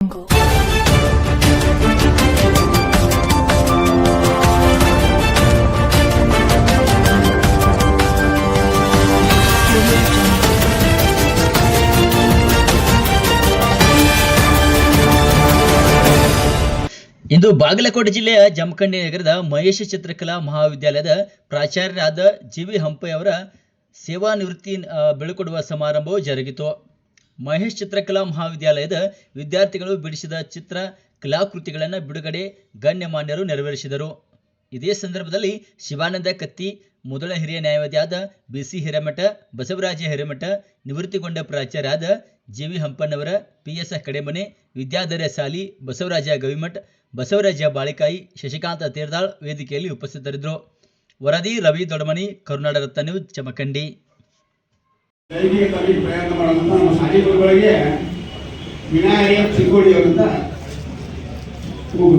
ಇಂದು ಬಾಗಲಕೋಟೆ ಜಿಲ್ಲೆಯ ಜಮಖಂಡಿ ನಗರದ ಮಹೇಶ ಚಿತ್ರಕಲಾ ಮಹಾವಿದ್ಯಾಲಯದ ಪ್ರಾಚಾರ್ಯರಾದ ಜಿ ವಿ ಹಂಪೆ ಅವರ ಸೇವಾ ನಿವೃತ್ತಿ ಬೀಳ್ಕೊಡುವ ಸಮಾರಂಭವು ಜರುಗಿತು. ಮಹೇಶ್ ಚಿತ್ರಕಲಾ ಮಹಾವಿದ್ಯಾಲಯದ ವಿದ್ಯಾರ್ಥಿಗಳು ಬಿಡಿಸಿದ ಚಿತ್ರ ಕಲಾಕೃತಿಗಳನ್ನು ಬಿಡುಗಡೆ ಗಣ್ಯಮಾನ್ಯರು ನೆರವೇರಿಸಿದರು. ಇದೇ ಸಂದರ್ಭದಲ್ಲಿ ಶಿವಾನಂದ ಕತ್ತಿ, ಮೊದಲ ಹಿರಿಯ ನ್ಯಾಯವಾದಿಯಾದ ಬಿ ಸಿ ಹಿರೇಮಠ, ಬಸವರಾಜ ಹಿರೇಮಠ, ನಿವೃತ್ತಿಗೊಂಡ ಪ್ರಾಚಾರ್ಯರಾದ G V Hampanavar P S Kademane Vidyadhar Sali, Basavaraj Gavimath, Basavaraj ಬಾಳಿಕಾಯಿ, ಶಶಿಕಾಂತ ತೀರ್ದಾಳ್ ವೇದಿಕೆಯಲ್ಲಿ ಉಪಸ್ಥಿತರಿದ್ದರು. ವರದಿ ರವಿ ದೊಡಮನಿ ಕರುನಾಡ ರತ್ನ ನ್ಯೂಸ್, ಚಮಕಂಡಿ. ದೈಹಿಕ ಕಲಿ ಪ್ರಯತ್ನ ಮಾಡುವಂತ ನಮ್ಮ ಸಾಜಿ ಗುರುಗಳಿಗೆ ವಿನಾಯಕ ಚಿಕ್ಕೋಡಿ ಅವರಿಂದ ಕೂಗು.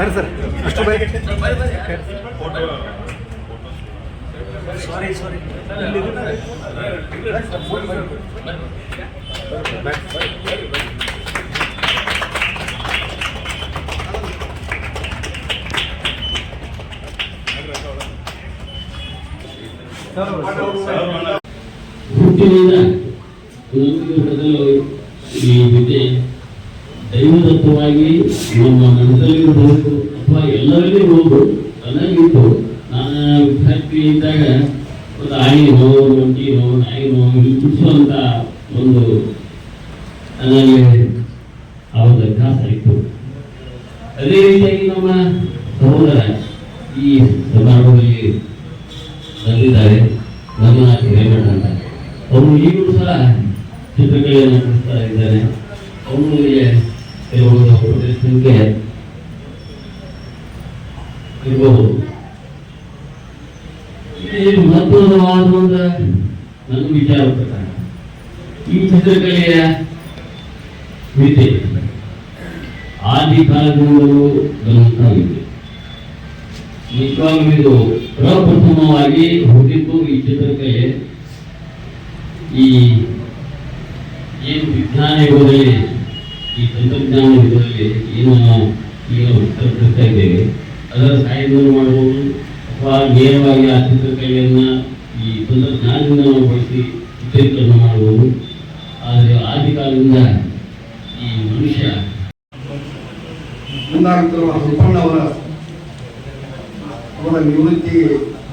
ಬರ್ರಿ ಸರ್ ಅಷ್ಟು ಬೈ ಹುಟ್ಟಿನಿಂದ ಒಂದೊಂದು ಮೊದಲು ಈ ವಿದ್ಯೆ ದೈವದತ್ತವಾಗಿ ನಮ್ಮ ಮನಸ್ಸಲ್ಲಿರಬಹುದು ಅಥವಾ ಎಲ್ಲರಲ್ಲಿ ಹೋಗು ನನಗಿತ್ತು ನಾನು ವಿದ್ಯಾರ್ಥಿ ಇದ್ದಾಗ ಒಂದು ಆಯಿ ನೋವು ಒಂಟಿ ನೋವು ನಾಯಿ ನೋವು ಬಿಡಿಸುವಂತ ಒಂದು ನನಗೆ ಆವಾಗ ಅಭ್ಯಾಸ ಇತ್ತು. ಅದೇ ರೀತಿಯಾಗಿ ನಮ್ಮ ಕೆಲವೊಂದು ಪ್ರದರ್ಶನಕ್ಕೆ ಇರಬಹುದು ಇಲ್ಲಿ ಮಹತ್ವವಾದ ಒಂದು ನನ್ನ ವಿಚಾರ ಪ್ರಕಾರ ಈ ಚಿತ್ರಕಲೆಯ ವಿದ್ಯೆ ಆದಿ ಕಾಲದಿಂದಲೂ ಬರುವಂತಹ ವಿದ್ಯೆ ಇದು ಪ್ರಪ್ರಥಮವಾಗಿ ಈ ಚಿತ್ರಕಲೆ. ಈ ಏನು ವಿಜ್ಞಾನ ಯುಗದಲ್ಲಿ ಈ ತಂತ್ರಜ್ಞಾನ ಇದರಲ್ಲಿ ಏನು ಈಗ ಉತ್ತರಿಸ್ತಾ ಇದ್ದೇವೆ ಅದರ ಸಹಾಯದಿಂದ ಮಾಡಬಹುದು ಅಥವಾ ನೇರವಾಗಿ ಆ ಚಿತ್ರಕಲೆಯನ್ನು ಈ ತಂತ್ರಜ್ಞಾನದಿಂದ ನಾವು ಬಳಸಿ ಚಿತ್ರೀಕರಣ ಮಾಡಬಹುದು ಆದರೆ ಆದಿ ಕಾಲದಿಂದ ಈ ಮನುಷ್ಯ ಅವರ ಅವರ ನಿವೃತ್ತಿ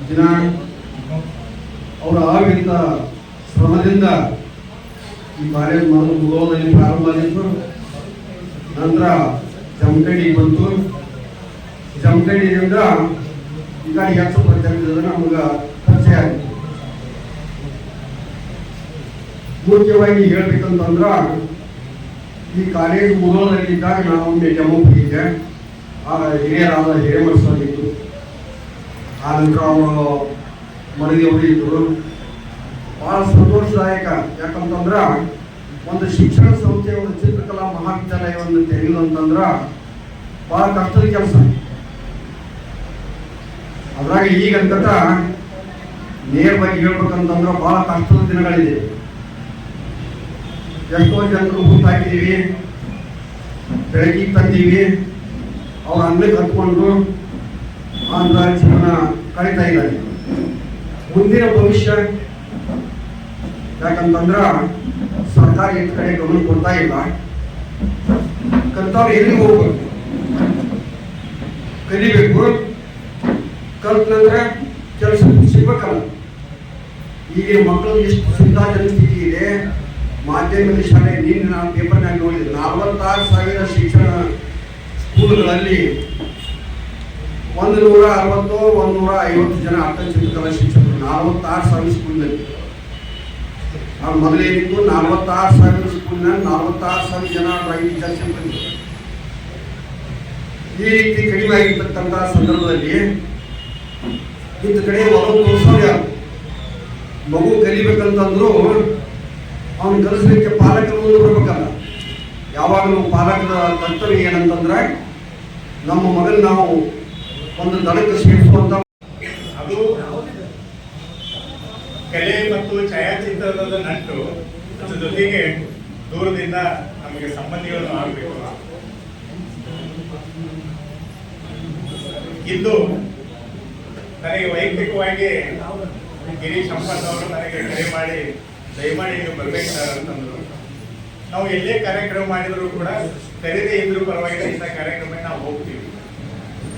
ದಿನ, ಅವರ ಆಡಳಿತ ಶ್ರಮದಿಂದ ಈ ಕಾಲೇಜ್ ಮೊದಲು ಮುಗೋದಲ್ಲಿ ಪ್ರಾರಂಭ ಆಗಿತ್ತು. ನಂತರ ಜಮಖಂಡಿ ಬಂತು. ಜಮಖಂಡಿಯಿಂದ ಈಗ ಹೆಚ್ಚು ಪರಿಚಯದ ನಮ್ಗೆ ಪರಿಚಯ ಆಯಿತು. ಮುಖ್ಯವಾಗಿ ಹೇಳ್ಬೇಕಂತಂದ್ರ ಈ ಕಾಲೇಜ್ ಮುಗೋದಲ್ಲಿದ್ದಾಗ ನಾನು ಒಮ್ಮೆ ಜಮ್ಮು ಹೋಗಿದ್ದೆ. ಆಗ ಹಿರಿಯರಾದ ಆ ನಂತರ ಅವರು ಮನೆಯವರು ಇದ್ರು ಬಹಳ ಸಂತೋಷದಾಯಕ. ಯಾಕಂತಂದ್ರ ಒಂದು ಶಿಕ್ಷಣ ಸಂಸ್ಥೆ, ಒಂದು ಚಿತ್ರಕಲಾ ಮಹಾವಿದ್ಯಾಲಯವನ್ನು ತೆರೆಯುವುದು ಅಂತಂದ್ರ ಬಹಳ ಕಷ್ಟದ ಕೆಲಸ. ಅದ್ರಾಗ ಈಗ ಅಂತಕ ನೇರವಾಗಿ ಹೇಳ್ಬೇಕಂತಂದ್ರೆ ಬಹಳ ಕಷ್ಟದ ದಿನಗಳಿದೆ. ಎಷ್ಟೋ ಜನರು ಹುಟ್ಟಾಕಿದ್ದೀವಿ ಬೆಳಗ್ಗೆ ತಂದೀವಿ, ಅವ್ರ ಅನ್ನಕ್ಕೆ ಹತ್ಕೊಂಡು ಆಂಧ್ರ ಜೀವನ ಕಳೀತಾ ಇದ್ದಾರೆ ಮುಂದಿನ ಭವಿಷ್ಯ ಯಾಕಂತಂದ್ರ ಸರ್ಕಾರ ಎಲ್ಲಿ ಕಡೆ ಗಮನ ಕೊಡ್ತಾ ಇಲ್ಲ, ಕಲ್ತವ್ರು ಎಲ್ಲಿ ಹೋಗ್ಬೇಕು? ಕಲಿಬೇಕು. ಕಲ್ತ ನಂತರ ಕೆಲಸ ಸಿಗ್ಬೇಕಲ್ಲ. ಈಗ ಮಕ್ಕಳು ಎಷ್ಟು ಸುಧಾಜನ ಸ್ಥಿತಿ ಇದೆ. ಮಾಧ್ಯಮಿಕ ಶಾಲೆ ನಿನ್ನೆ ನಾನು ಪೇಪರ್ನಾಗ ನೋಡಿದೆ, ನಲವತ್ತಾರು ಸಾವಿರ ಶಿಕ್ಷಣ ಸ್ಕೂಲ್ಗಳಲ್ಲಿ ಒಂದು ನೂರ ಅರವತ್ತು ಒಂದು ನೂರ ಐವತ್ತು ಜನ ಅರ್ಥ ಚಿತ್ರಕಲಾ ಶಿಕ್ಷಕರು ನಲವತ್ತಾರು ಸಾವಿರ ಸ್ಕೂಲ್ನಲ್ಲಿ. ಅವ್ರು ಮೊದಲೇನಿತ್ತು ನಲವತ್ತಾರು ಸಾವಿರ ಸ್ಕೂಲ್ನಲ್ಲಿ ನಲವತ್ತಾರು ಸಾವಿರ ಜನ ಡ್ರಾಯಿಂಗ್ ಟೀಚರ್ಸ್ ಬಂದಿದ್ದಾರೆ. ಈ ರೀತಿ ಕಡಿಮೆ ಆಗಿರ್ತಕ್ಕಂಥ ಸಂದರ್ಭದಲ್ಲಿ ಇದ್ದ ಕಡೆ ಒಲವು ತೋರಿಸೋರು ಮಗು ಕಲಿಬೇಕಂತಂದ್ರು ಅವನು ಕಲಿಸ್ಲಿಕ್ಕೆ ಪಾಲಕರು ಮುಂದೆ ಬರ್ಬೇಕಲ್ಲ ಯಾವಾಗಲೂ ಪಾಲಕರ ಕರ್ತವ್ಯ ಏನಂತಂದ್ರೆ ನಮ್ಮ ಮಗನ ನಾವು ಒಂದು ದಡಕ್ಕೆ ಸೇರಿಸುವಂತ ಅದು ಕಲೆ ಮತ್ತು ಛಾಯಾಚಿತ್ರದ ನಂಟು ಅದ್ರ ಜೊತೆಗೆ ದೂರದಿಂದ ನಮಗೆ ಸಂಬಂಧಿಗಳನ್ನು ಆಗಬೇಕು ಇಂದು ನನಗೆ ವೈಯಕ್ತಿಕವಾಗಿ ಗಿರೀಶ್ ಅವರು ನನಗೆ ಕರೆ ಮಾಡಿ, ದಯಮಾಡಿ ನೀವು ಬರ್ಬೇಕು ಸರ್ ಅಂತಂದ್ರು. ನಾವು ಎಲ್ಲೇ ಕಾರ್ಯಕ್ರಮ ಮಾಡಿದರೂ ಕೂಡ ಕರೆದೇ ಇದ್ರೂ ಪರವಾಗಿಲ್ಲ, ಇಂಥ ಕಾರ್ಯಕ್ರಮಕ್ಕೆ ನಾವು ಹೋಗ್ತೀವಿ.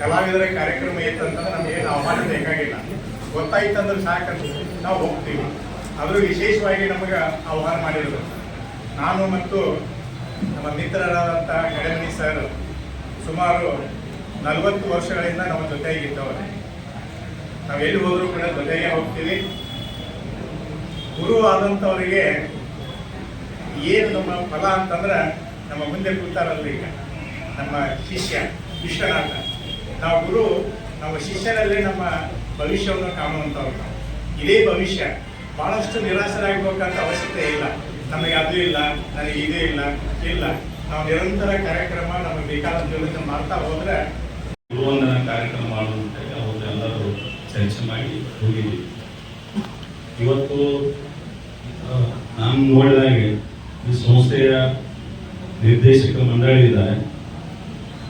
ಕಲಾವಿದರ ಕಾರ್ಯಕ್ರಮ ಇತ್ತಂತಂದ್ರೆ ನಮಗೇನು ಅವಮಾನ ಬೇಕಾಗಿಲ್ಲ. ಗೊತ್ತಾಯ್ತಂದ್ರೆ ಸಾಕಂತ. ನಾವು ಹೋಗ್ತೀವಿ. ಆದರೂ ವಿಶೇಷವಾಗಿ ನಮಗೆ ಆಹ್ವಾನ ಮಾಡಿರೋದು, ನಾನು ಮತ್ತು ನಮ್ಮ ಮಿತ್ರರಾದಂಥ ಗಡಮಿ ಸರ್ ಸುಮಾರು ನಲವತ್ತು ವರ್ಷಗಳಿಂದ ನಮ್ಮ ಜೊತೆಗಿದ್ದವರು ನಾವು ಎಲ್ಲಿ ಹೋದರೂ ಕೂಡ ಜೊತೆಗೆ ಹೋಗ್ತೀವಿ. ಗುರು ಆದಂಥವರಿಗೆ ಏನು ನಮ್ಮ ಫಲ ಅಂತಂದ್ರೆ ನಮ್ಮ ಮುಂದೆ ಕೂತಾರಲ್ಲ ಈಗ ನಮ್ಮ ಶಿಷ್ಯ, ವಿಶ್ವನಾಥ. ನಾವು ಗುರು, ನಮ್ಮ ಶಿಷ್ಯರಲ್ಲಿ ನಮ್ಮ ಭವಿಷ್ಯವನ್ನು ಕಾಣುವಂಥವ್ರು. ಇದೇ ಭವಿಷ್ಯ. ಬಹಳಷ್ಟು ನಿರಾಶರಾಗಬೇಕಂತ ಅವಶ್ಯಕತೆ ಇಲ್ಲ. ನಮಗೆ ಅದು ಇಲ್ಲ ನನಗೆ ಇದೇ ಇಲ್ಲ ಇಲ್ಲ. ನಾವು ನಿರಂತರ ಕಾರ್ಯಕ್ರಮ ನಮಗೆ ಬೇಕಾದಂತ ಮಾಡ್ತಾ ಹೋದ್ರೆ ಗುರುವಂದನ ಕಾರ್ಯಕ್ರಮ ಮಾಡೋದಂತಾಗಿ ಅವರು ಎಲ್ಲರೂ ಚರ್ಚೆ ಮಾಡಿ ಹೋಗಿದ್ದೀವಿ. ಇವತ್ತು ನಾನು ನೋಡಿದಾಗೆ ಈ ಸಂಸ್ಥೆಯ ನಿರ್ದೇಶಕ ಮಂಡಳಿ ಇದ್ದಾರೆ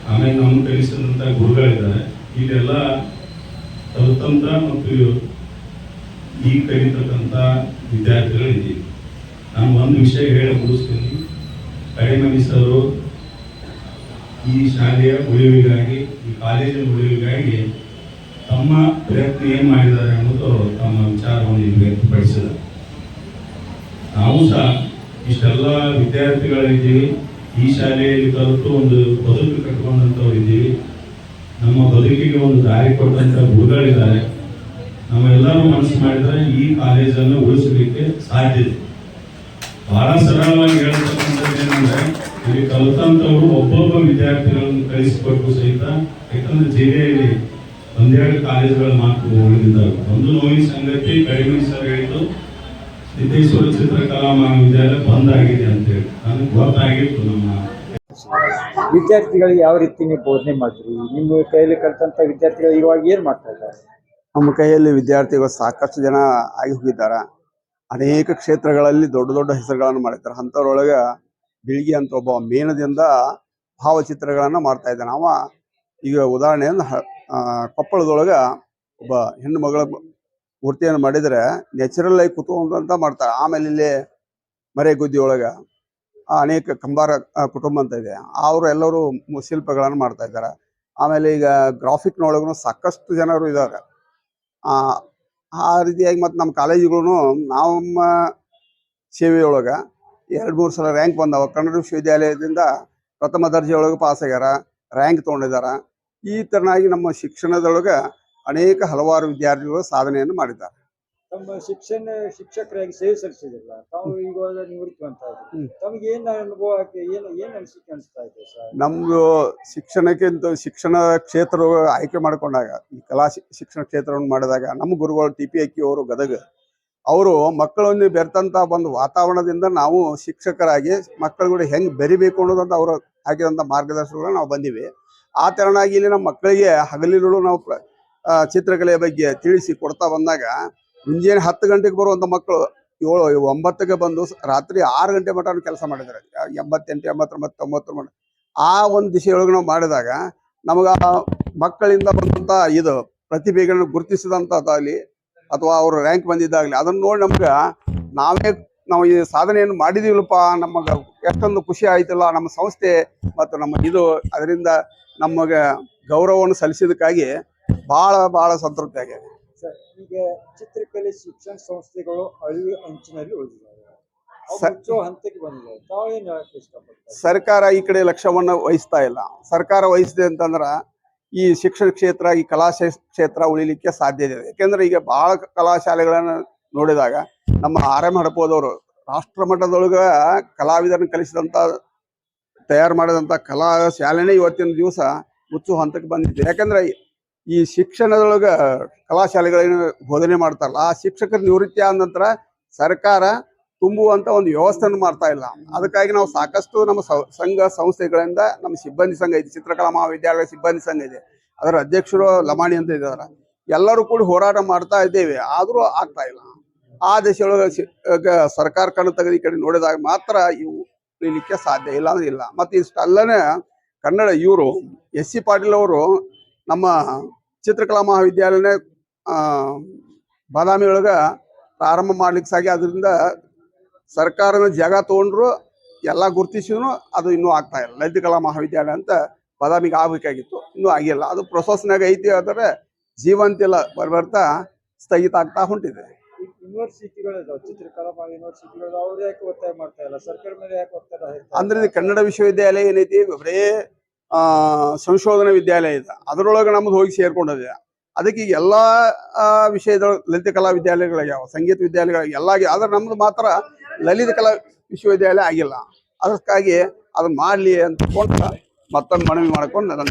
ಆಮೇಲೆ ನಮ್ಮ ಕಲಿಸಿದಂಥ ಗುರುಗಳಿದ್ದಾರೆ. ಇದೆಲ್ಲ ಸ್ವತಂತ್ರ ಮತ್ತು ಈ ಕಲಿತಕ್ಕಂಥ ವಿದ್ಯಾರ್ಥಿಗಳಿದ್ದೀವಿ. ನಾನು ಒಂದು ವಿಷಯ ಹೇಳಿ ಮುಗಿಸ್ತೀನಿ ಕಡಿಮೆ ಸರು ಈ ಶಾಲೆಯ ಉಳಿವಿಗಾಗಿ, ಈ ಕಾಲೇಜಿನ ಉಳಿವಿಗಾಗಿ ತಮ್ಮ ಪ್ರಯತ್ನ ಏನು ಮಾಡಿದ್ದಾರೆ ಅನ್ನೋದು ತಮ್ಮ ವಿಚಾರವನ್ನು ಇಲ್ಲಿ ನಾವು ಸಹ ಇಷ್ಟೆಲ್ಲ ವಿದ್ಯಾರ್ಥಿಗಳಿದ್ದೀವಿ. ಈ ಶಾಲೆಯಲ್ಲಿ ಕಲಿತು ಒಂದು ಬದುಕು ಕಟ್ಕೊಂಡಂಥವ್ರು ಇದ್ದೀವಿ ನಮ್ಮ ಬದುಕಿಗೆ ಒಂದು ದಾರಿ ಕೊಟ್ಟಂಥ ಗುರುಗಳಿದ್ದಾರೆ. ನಾವೆಲ್ಲರೂ ಮನಸ್ಸು ಮಾಡಿದ್ರೆ ಈ ಕಾಲೇಜನ್ನು ಉಳಿಸಲಿಕ್ಕೆ ಇದೆ. ಬಹಳ ಸರಳವಾಗಿ ಹೇಳ್ತಕ್ಕಂಥದ್ದು ಏನಂದ್ರೆ, ಇಲ್ಲಿ ಕಲಿತಂತವರು ಒಬ್ಬೊಬ್ಬ ವಿದ್ಯಾರ್ಥಿಗಳನ್ನು ಕಳಿಸಿಕೊಟ್ಟು ಸಹಿತ ಯಾಕಂದ್ರೆ ಜಿಲ್ಲೆಯಲ್ಲಿ ಒಂದೆರಡು ಕಾಲೇಜುಗಳು ಮಾತ್ರ ಉಳಿದಿದ್ದಾವೆ ಒಂದು ನೋವಿನ ಸಂಗತಿ ಕಡಿಮೆ ಸರ್ ಹೇಳಿದ್ದು, ಸಿದ್ದೇಶ್ವರ ಚಿತ್ರಕಲಾ ಮಹಾವಿದ್ಯಾಲಯ ಬಂದ್ ಆಗಿದೆ ಅಂತೇಳಿ ನನಗೆ ಗೊತ್ತಾಗಿತ್ತು ನಮ್ಮ ವಿದ್ಯಾರ್ಥಿಗಳಿಗೆ ಯಾವ ರೀತಿ ನೀವು ಬೋಧನೆ ಮಾಡ್ತೀರಿ? ನಿಮ್ಮ ಕೈಯಲ್ಲಿ ಕಲಿತಂಥ ವಿದ್ಯಾರ್ಥಿಗಳು ಇವಾಗ ಏನ್ ಮಾಡ್ತಾ ಇದ್ದಾರೆ? ನಮ್ಮ ಕೈಯಲ್ಲಿ ವಿದ್ಯಾರ್ಥಿಗಳು ಸಾಕಷ್ಟು ಜನ ಆಗಿ ಹೋಗಿದ್ದಾರೆ. ಅನೇಕ ಕ್ಷೇತ್ರಗಳಲ್ಲಿ ದೊಡ್ಡ ದೊಡ್ಡ ಹೆಸರುಗಳನ್ನು ಮಾಡಿದ್ದಾರೆ. ಅಂಥವ್ರೊಳಗೆ ಬಿಳ್ಗಿ ಅಂತ ಒಬ್ಬ ಮೇನದಿಂದ ಭಾವಚಿತ್ರಗಳನ್ನು ಮಾಡ್ತಾ ಇದ್ದಾನೆ. ಅವ ಈಗ ಉದಾಹರಣೆ ಆ, ಕೊಪ್ಪಳದೊಳಗೆ ಒಬ್ಬ ಹೆಣ್ಣು ಮಗಳ ಮೂರ್ತಿಯನ್ನು ಮಾಡಿದರೆ ನ್ಯಾಚುರಲ್ ಆಗಿ ಕುತ್ಕೊಂಡಂತ ಮಾಡ್ತಾರೆ. ಆಮೇಲೆ ಇಲ್ಲಿ ಮರೆಗುದ್ದಿ ಒಳಗೆ ಅನೇಕ ಕಂಬಾರ ಕುಟುಂಬ ಅಂತ ಇದೆ. ಅವರು ಎಲ್ಲರೂ ಶಿಲ್ಪಗಳನ್ನು ಮಾಡ್ತಾ ಇದ್ದಾರೆ. ಆಮೇಲೆ ಈಗ ಗ್ರಾಫಿಕ್ನೊಳಗೂ ಸಾಕಷ್ಟು ಜನರು ಇದ್ದಾರೆ. ಆ ರೀತಿಯಾಗಿ ಮತ್ತು ನಮ್ಮ ಕಾಲೇಜುಗಳು ನಮ್ಮ ಸೇವೆಯೊಳಗೆ ಎರಡು ಮೂರು ಸಲ ರ್ಯಾಂಕ್ ಬಂದವ. ಕನ್ನಡ ವಿಶ್ವವಿದ್ಯಾಲಯದಿಂದ ಪ್ರಥಮ ದರ್ಜೆ ಒಳಗೆ ಪಾಸ್ ಆಗ್ಯಾರ ರ್ಯಾಂಕ್ ತೊಗೊಂಡಿದ್ದಾರೆ ಈ ತರನಾಗಿ ನಮ್ಮ ಶಿಕ್ಷಣದೊಳಗೆ ಅನೇಕ ಹಲವಾರು ವಿದ್ಯಾರ್ಥಿಗಳು ಸಾಧನೆಯನ್ನು ಮಾಡಿದ್ದಾರೆ. ತಮ್ಮ ಶಿಕ್ಷಣ ಶಿಕ್ಷಕರಾಗಿ ಸೇವೆ ಸಲ್ಲಿಸಿದಿಲ್ಲ ತಾವು ಈಗ ನಿವೃತ್ತಿ ಅಂತ ಇದ್ರು ತಮಗೆ ಏನ್ ಅನುಭವ ಆಗಿ- ಏನ್ ಏನ್ ಅನಿಸಿಕೆ ಅನಿಸ್ತಾ ಇದೆ ಸರ್? ನಮ್ದು ಶಿಕ್ಷಣಕ್ಕಿಂತ ಶಿಕ್ಷಣ ಕ್ಷೇತ್ರ ಆಯ್ಕೆ ಮಾಡಿಕೊಂಡಾಗ ಈ ಕಲಾ ಶಿ- ಶಿಕ್ಷಣ ಕ್ಷೇತ್ರವನ್ನು ಮಾಡಿದಾಗ ನಮ್ಮ ಗುರುಗಳು ಟಿ ಪಿ ಅಕ್ಕಿ ಅವರು ಗದಗ ಅವರು ಮಕ್ಕಳನ್ನು ಬೆರೆತಂತ ಒಂದು ವಾತಾವರಣದಿಂದ ನಾವು ಶಿಕ್ಷಕರಾಗಿ ಮಕ್ಕಳುಗಳು ಹೆಂಗ್ ಬೆರಿಬೇಕು ಅನ್ನೋದಂತ ಅವರು ಹಾಕಿದಂತ ಮಾರ್ಗದರ್ಶನಗಳು ನಾವು ಬಂದಿವಿ. ಆ ತೆರನಾಗಿ ಇಲ್ಲಿ ನಮ್ಮ ಮಕ್ಕಳಿಗೆ ಹಗಲಿರುಳು ನಾವು ಪ್ರ- ಆ, ಚಿತ್ರಕಲೆಯ ಬಗ್ಗೆ ತಿಳಿಸಿ ಕೊಡ್ತಾ ಬಂದಾಗ ಮುಂಜಾನೆ ಹತ್ತು ಗಂಟೆಗೆ ಬರುವಂತ ಮಕ್ಕಳು ಏಳು, ಒಂಬತ್ತಕ್ಕೆ ಬಂದು ರಾತ್ರಿ ಆರು ಗಂಟೆ ಮಟ್ಟ ಕೆಲಸ ಮಾಡಿದ್ದಾರೆ. ಎಂಬತ್ತೆಂಟು, ಎಂಬತ್ತೊಂಬತ್ತು ತೊಂಬತ್ತರ ಮಟ್ಟ ಆ ಒಂದು ದಿಶೆಯೊಳಗೆ ನಾವು ಮಾಡಿದಾಗ ನಮಗೆ ಮಕ್ಕಳಿಂದ ಬಂದಂಥ ಇದು ಪ್ರತಿಭೆಗಳನ್ನು ಗುರುತಿಸಿದಂಥದ್ದಾಗಲಿ ಅಥವಾ ಅವರು ರ್ಯಾಂಕ್ ಬಂದಿದ್ದಾಗಲಿ ಅದನ್ನ ನೋಡಿ ನಮ್ಗೆ ನಾವೇ ನಾವು ಈ ಸಾಧನೆಯನ್ನು ಮಾಡಿದೀವಲ್ಲಪ್ಪ, ನಮಗೆ ಎಷ್ಟೊಂದು ಖುಷಿ ಆಯ್ತಲ್ಲ ನಮ್ಮ ಸಂಸ್ಥೆ ಮತ್ತು ನಮ್ಮ ಇದು. ಅದರಿಂದ ನಮಗೆ ಗೌರವವನ್ನು ಸಲ್ಲಿಸಿದಕ್ಕಾಗಿ ಭಾಳ ಭಾಳ ಸಂತೃಪ್ತಿ ಆಗಿದೆ. ಈಗ ಚಿತ್ರಕಲೆ ಶಿಕ್ಷಣ ಸಂಸ್ಥೆಗಳು ಅಳಿವು ಅಂಚಿನಲ್ಲಿ ಉಳಿದಿದ್ದಾರೆ ಹಂತಕ್ಕೆ ಬಂದಿದೆ. ತಾವೇನ್ ಇಷ್ಟಪಡ್ತಾರೆ? ಸರ್ಕಾರ ಈ ಕಡೆ ಲಕ್ಷ್ಯವನ್ನು ವಹಿಸ್ತಾ ಇಲ್ಲ. ಸರ್ಕಾರ ವಹಿಸಿದೆ ಅಂತಂದ್ರ ಈ ಶಿಕ್ಷಣ ಕ್ಷೇತ್ರ ಈ ಕಲಾ ಕ್ಷೇತ್ರ ಉಳಿಲಿಕ್ಕೆ ಸಾಧ್ಯತೆ ಇದೆ. ಯಾಕೆಂದ್ರೆ ಈಗ ಬಹಳ ಕಲಾಶಾಲೆಗಳನ್ನು ನೋಡಿದಾಗ ನಮ್ಮ ಆರ್ ಎಂ ಹಡಪೋದವರು ರಾಷ್ಟ್ರ ಮಟ್ಟದೊಳಗ ಕಲಾವಿದರನ್ನ ಕಲಿಸಿದಂತ ತಯಾರು ಮಾಡಿದಂತ ಕಲಾ ಶಾಲೆನೇ ಇವತ್ತಿನ ದಿವಸ ಮುಚ್ಚು ಹಂತಕ್ಕೆ ಬಂದಿದೆ. ಯಾಕಂದ್ರೆ ಈ ಶಿಕ್ಷಣದೊಳಗ ಕಲಾಶಾಲೆಗಳೇನು ಬೋಧನೆ ಮಾಡ್ತಾರಲ್ಲ, ಆ ಶಿಕ್ಷಕರ ನಿವೃತ್ತಿ ಆದ ನಂತರ ಸರ್ಕಾರ ತುಂಬುವಂತ ಒಂದು ವ್ಯವಸ್ಥೆಯನ್ನು ಮಾಡ್ತಾ ಇಲ್ಲ. ಅದಕ್ಕಾಗಿ ನಾವು ಸಾಕಷ್ಟು ನಮ್ಮ ಸಂಘ ಸಂಸ್ಥೆಗಳಿಂದ ನಮ್ಮ ಸಿಬ್ಬಂದಿ ಸಂಘ ಇದೆ, ಚಿತ್ರಕಲಾ ಮಹಾವಿದ್ಯಾಲಯ ಸಿಬ್ಬಂದಿ ಸಂಘ ಇದೆ, ಅದರ ಅಧ್ಯಕ್ಷರು ಲಮಾಣಿ ಅಂತ ಇದ್ದಾರೆ. ಎಲ್ಲರೂ ಕೂಡ ಹೋರಾಟ ಮಾಡ್ತಾ ಇದ್ದೇವೆ, ಆದರೂ ಆಗ್ತಾ ಇಲ್ಲ. ಆ ದೇಶದೊಳಗೆ ಸರ್ಕಾರ ಕಣ್ಣು ತೆಗೆದು ಈ ಕಡೆ ನೋಡಿದಾಗ ಮಾತ್ರ ಇವು ನಿಲ್ಲಿಕ್ಕೆ ಸಾಧ್ಯ ಇಲ್ಲ ಅಂದ್ರೆ ಇಲ್ಲ. ಮತ್ತೆ ಇಷ್ಟಲ್ಲನೇ ಕನ್ನಡ ಇವರು ಎಸ್ ಸಿ ಪಾಟೀಲ್ ಅವರು ನಮ್ಮ ಚಿತ್ರಕಲಾ ಮಹಾವಿದ್ಯಾಲಯನ ಬಾದಾಮಿ ಒಳಗ ಪ್ರಾರಂಭ ಮಾಡ್ಲಿಕ್ಕೆ ಸಾಗಿ ಅದರಿಂದ ಸರ್ಕಾರನ ಜಾಗ ತಗೊಂಡ್ರು ಎಲ್ಲ ಗುರುತಿಸಿದ್ರು ಅದು ಇನ್ನೂ ಆಗ್ತಾ ಇಲ್ಲ. ಲಲಿತ ಕಲಾ ಮಹಾವಿದ್ಯಾಲಯ ಅಂತ ಬಾದಾಮಿಗೆ ಆಗಬೇಕಾಗಿತ್ತು. ಇನ್ನೂ ಆಗಿಲ್ಲ. ಅದು ಪ್ರೊಸೆಸ್ನಾಗ ಐತಿ ಆದರೆ ಜೀವಂತಿಲ್ಲ ಬರ್ಬರ್ತಾ ಸ್ಥಗಿತ ಆಗ್ತಾ ಹೊಂಟಿದೆ. ಇಲ್ಲ? ಅಂದ್ರೆ ಕನ್ನಡ ವಿಶ್ವವಿದ್ಯಾಲಯ ಏನೈತಿ ಬರೇ ಸಂಶೋಧನಾ ವಿದ್ಯಾಲಯ ಇದೆ. ಅದರೊಳಗೆ ನಮ್ದು ಹೋಗಿ ಸೇರ್ಕೊಂಡಿದೆ. ಅದಕ್ಕೆ ಈಗ ಎಲ್ಲಾ ವಿಷಯದ ಲಲಿತ ಕಲಾ ವಿದ್ಯಾಲಯಗಳಾಗ್ಯಾವ, ಸಂಗೀತ ವಿದ್ಯಾಲಯಗಳ ಎಲ್ಲ ಆದ್ರೆ ನಮ್ದು ಮಾತ್ರ ಲಲಿತ ಕಲಾ ವಿಶ್ವವಿದ್ಯಾಲಯ ಆಗಿಲ್ಲ. ಅದಕ್ಕಾಗಿ ಅದು ಮಾಡಲಿ ಅಂತ ಮತ್ತೊಂದು ಮನವಿ ಮಾಡ್ಕೊಂಡು ನನ್ನ